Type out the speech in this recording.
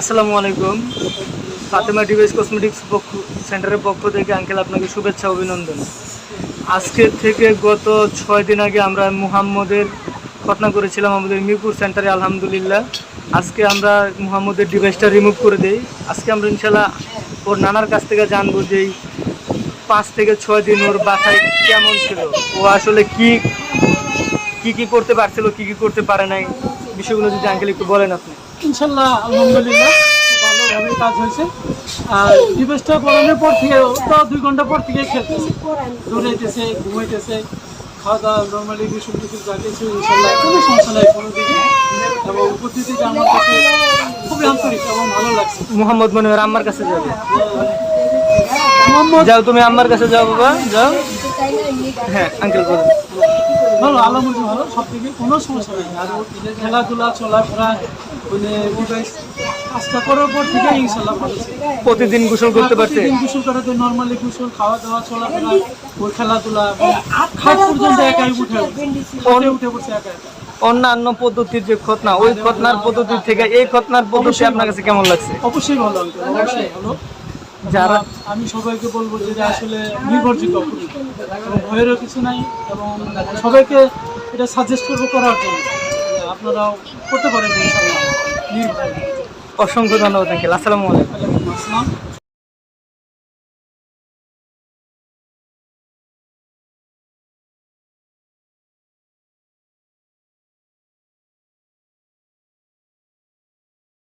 আসসালামু আলাইকুম। Fatema device cosmetics পক্ষ সেন্টারের পক্ষ থেকে আঙ্কেল আপনাকে শুভেচ্ছা, অভিনন্দন। আজকের থেকে গত ছয় দিন আগে আমরা মুহাম্মদের ঘটনা করেছিলাম আমাদের মিরপুর সেন্টারে, আলহামদুলিল্লাহ। আজকে আমরা মুহাম্মদের ডিভাইসটা রিমুভ করে দেই। আজকে আমরা ইনশাল্লাহ ওর নানার কাছ থেকে জানব যে পাঁচ থেকে ছয় দিন ওর বাসায় কেমন ছিল। ও আসলে কি কি কি করতে পারছিল, কি কি করতে পারে নাই। বিষয়গুলো যদি আঙ্কেল একটু বলেন আপনি। ইনশাল্লাহ আলহামদুলিল্লাহ ভালোভাবে কাজ হয়েছে। আর ডিভাইসটা পড়ানোর পর থেকে ও তো দুই ঘণ্টা পর থেকে খেলতেছে। দৌড়াইতেছে ঘুমাইতেছে খাওয়া দাওয়া নর্মালি কিছু ইনশাল্লাহ কোনো সমস্যা নাই কোনো দিকে। এবং প্রতিদিকে আমার কাছে খুবই আন্তরিক এবং ভালো লাগছে। মোহাম্মদ আম্মার কাছে যাবে। যাও তুমি আমার কাছে যাও বাবা যাও। হ্যাঁ আঙ্কেল বলুন। ভালো আলহামদুলিল্লাহ ভালো সব থেকে কোনো সমস্যা নেই। আর খেলাধুলা চলাফেরা মানে কাজটা করার পর থেকে ইনশাল্লাহ ভালো প্রতিদিন গোসল করতে পারছে? প্রতিদিন গোসল করাতে নর্মালি গোসল খাওয়া দাওয়া চলাফেরা ওই খেলাধুলা খাট পর্যন্ত একাই উঠে উঠে উঠে পড়ছে একা একা অন্যান্য পদ্ধতির যে খতনা ওই খতনার পদ্ধতি থেকে এই খতনার পদ্ধতি আপনার কাছে কেমন লাগছে? অবশ্যই ভালো অবশ্যই ভালো। যারা আমি সবাইকে বলব যে আসলে নির্ভরযোগ্য এবং ভয়েরও কিছু নাই এবং সবাইকে এটা সাজেস্ট করব করার জন্য। আপনারাও করতে পারেন অসংখ্য ধন্যবাদ আসসালামু আলাইকুম। আসসালাম।